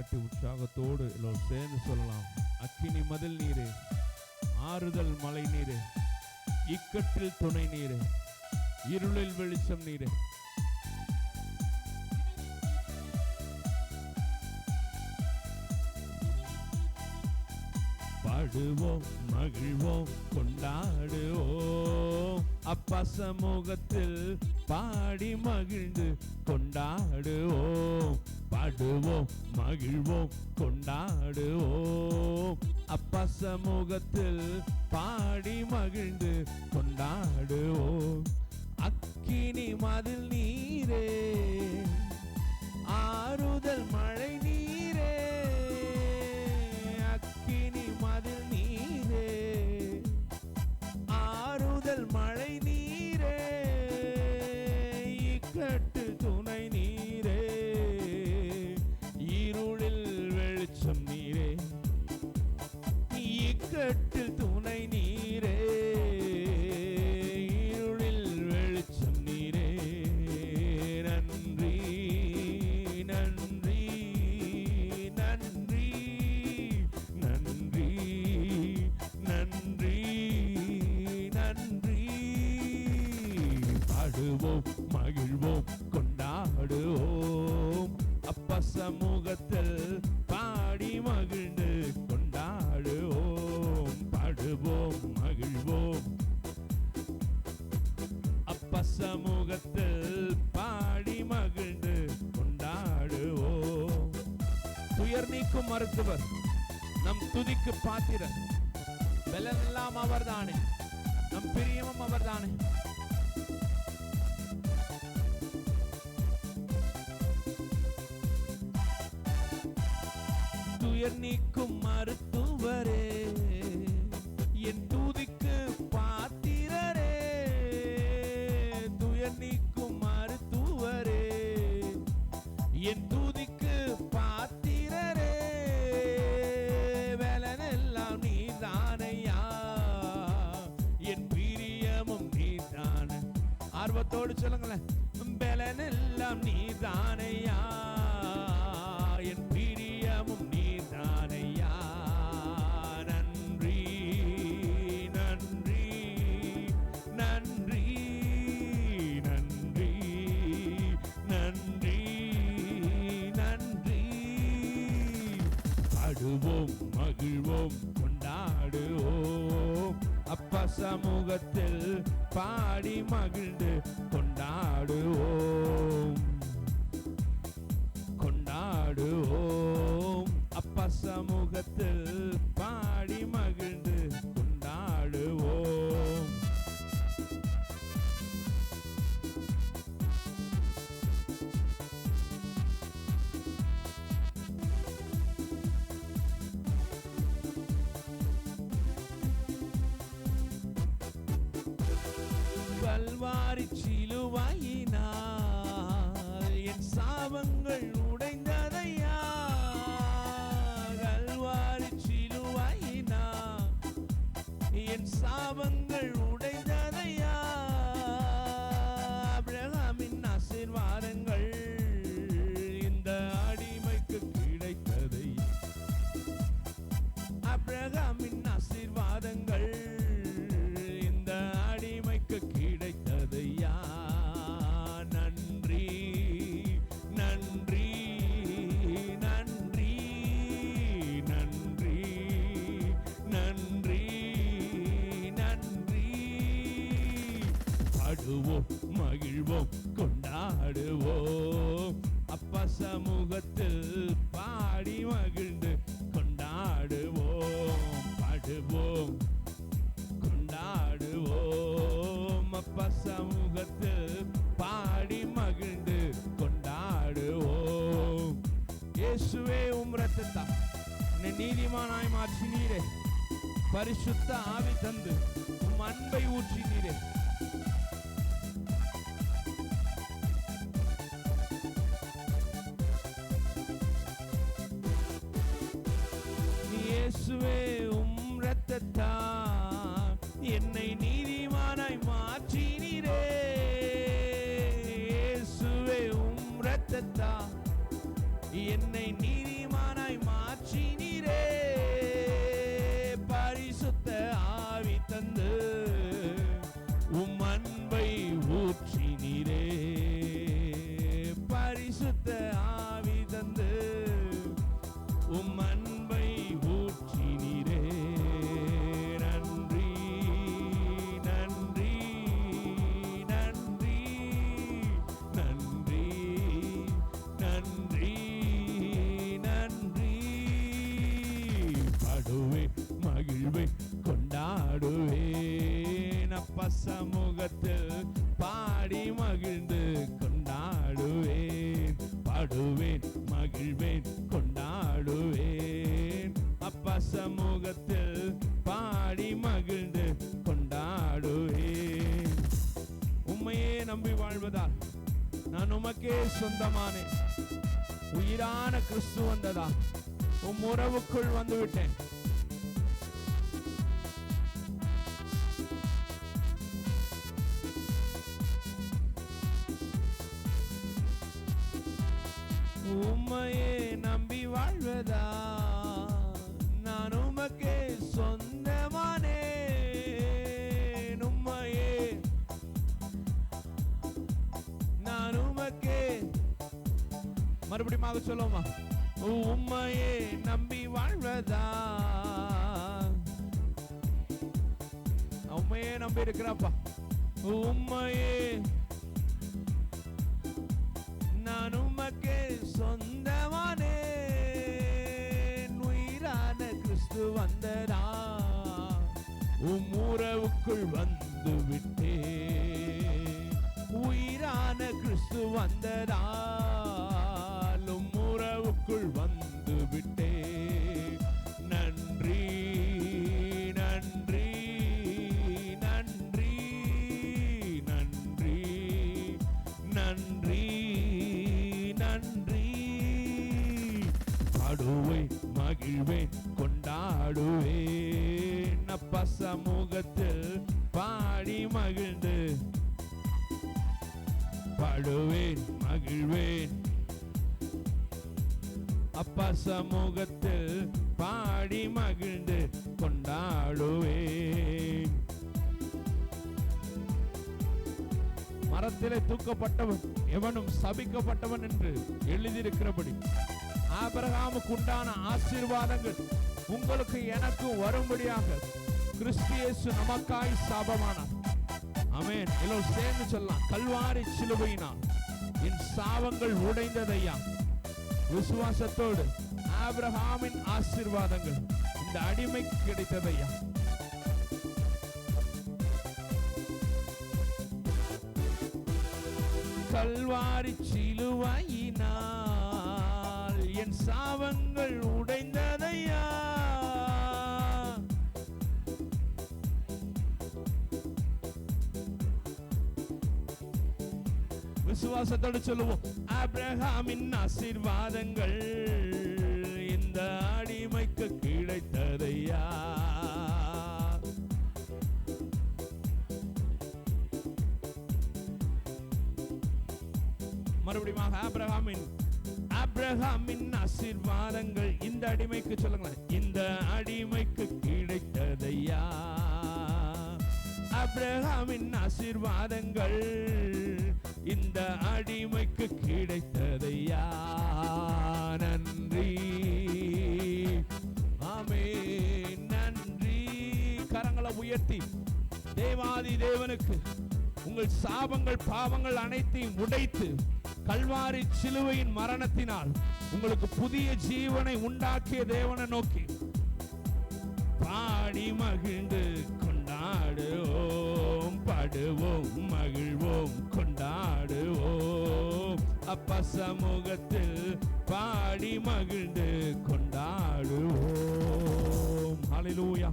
தட்டி உற்சாகத்தோடு எல்லோரும் சேர்ந்து சொல்லலாம். அக்கினி மதில் நீரே ஆறுதல் மலை நீரே இக்கட்டில் துணை நீரே இருளில் வெளிச்சம் நீரே. பாடுவோம் மகிழ்வோம் கொண்டாடுவோம். அப்பா சமூகத்தில் பாடி மகிழ்ந்து கொண்டாடுவோம். பாடுவோம் மகிழ்வோம் கொண்டாடுவோம். அப்பா சமூகத்தில் பாடி மகிழ்ந்து கொண்டாடுவோம். அக்கினி மதில் நீரே ஆறுதல் மழை நீரே அக்கினி மதில் நீரே ஆறுதல் மழை நீரே. இக்கட்டு சமூகத்தில் பாடி மகிழ்ந்து கொண்டாடுவோம் பாடுவோம் மகிழ்வோம். அப்ப சமூகத்தில் பாடி மகிழ்ந்து கொண்டாடுவோம். துயர் நீக்கும் மருத்துவர் நம் துதிக்கு பாத்திரர். பலனெல்லாம் அவர்தானே. நம் பிரியமும் அவர்தானே. துயர் நீக்கும் மருத்துவரே. என் தூதிக்கு பாத்திரரே. துயர் நீக்கும் மருத்துவரே. என் தூதிக்கு பாத்திரரே. வேலனெல்லாம் நீதானையா. என் பிரியமும் நீதான. ஆர்வத்தோடு சொல்லுங்களேன். பலனெல்லாம் நீதானையா. மகிழ்வோம் மகிழ்வோம் கொண்டாடுவோம். அப்பா சமூகத்தில் பாடி மகிழ்ந்து கொண்டாடுவோம். கொண்டாடுவோம். அப்பா சமூகத்தில் கல்வாரி சிலுவையினால் என் சாபங்கள் உடைந்ததையா கல்வாரி சிலுவையினால் என் சாபங்கள் உடை சமூகத்தில் பாடி மகிழ்ந்து கொண்டாடுவோம் பாடுவோம் கொண்டாடுவோம். அப்பா சமூகத்தில் பாடி மகிழ்ந்து கொண்டாடுவோம். இயேசுவே உம் ரத்தத்தா என்னை நீதிமானாய் மாற்றினீரே. பரிசுத்த ஆவி தந்து உம் அன்பை ஊற்றினீரே. சமூகத்தில் பாடி மகிழ்ந்து கொண்டாடுவேன். பாடுவேன் மகிழ்வேன் கொண்டாடுவேன். அப்பா சமூகத்தில் பாடி மகிழ்ந்து கொண்டாடுவேன். உம்மையே நம்பி வாழ்வதால் நான் உமக்கே சொந்தமானேன். உயிரான கிறிஸ்து வந்ததா உம் உறவுக்குள் வந்துவிட்டேன். மறுபடியும் சொல்லுவோமா? உம்மையே நம்பி வாழ்வதா? உண்மையே நம்பி இருக்கிறப்பா. உம்மையே நான் உமக்கு சொந்தமானே உயிரான கிறிஸ்து வந்ததா? உம் உறவுக்குள் வந்து விட்டே உயிரான கிறிஸ்து வந்ததா? உறவுக்குள் வந்து விட்டே. நன்றி நன்றி நன்றி நன்றி நன்றி நன்றி. பாடுவேன் மகிழ்வேன் கொண்டாடுவேன் அப்பா சமூகத்தில் பாடி மகிழ்ந்து. பாடுவேன் மகிழ்வேன். அப்பா சமூகத்தில் பாடி மகிழ்ந்து கொண்டாடுவேன் மரத்திலே தூக்கப்பட்டவன் எவனும் சபிக்கப்பட்டவன் என்று எழுதியிருக்கிறபடி ஆபரகாமுக்கு உண்டான ஆசீர்வாதங்கள் உங்களுக்கு எனக்கு வரும்படியாக கிறிஸ்தியேசு நமக்காய் சாபமானார். அமேன் எல்லோரும் சேர்ந்து சொல்லலாம். கல்வாரி சிலுவையினால் என் சாபங்கள் உடைந்ததையா? விசுவாசத்தோடு ஆப்ரஹாமின் ஆசீர்வாதங்கள் இந்த அடிமைக்கு கிடைத்ததையா? கல்வாரி சிலுவாயினால் என் சாவங்கள் உடைந்ததையா விசுவாசத்தோடு சொல்லுவோம். அப்ரஹாமின் ஆசீர்வாதங்கள் இந்த அடிமைக்கு கிடைத்ததையா? மறுபடியும் ஆபிரகாமின் ஆபிரகாமின் ஆசீர்வாதங்கள் இந்த அடிமைக்கு சொல்லுங்களேன். இந்த அடிமைக்கு கிடைத்ததையா? அப்ரஹாமின் ஆசீர்வாதங்கள் இந்த அடிமைக்கு கிடைத்ததையா நன்றி? ஆமே நன்றி. கரங்களை உயர்த்தி தேவாதி தேவனுக்கு உங்கள் சாபங்கள் பாவங்கள் அனைத்தையும் உடைத்து கல்வாரி சிலுவையின் மரணத்தினால் உங்களுக்கு புதிய ஜீவனை உண்டாக்கிய தேவனை நோக்கி பாடி மகிழ்ந்து கொண்டாடுவோம் பாடுவோம் மகிழ் அப்பா சமூகத்தில் பாடி மகிழ்ந்து கொண்டாடுவோம். ஹalleluya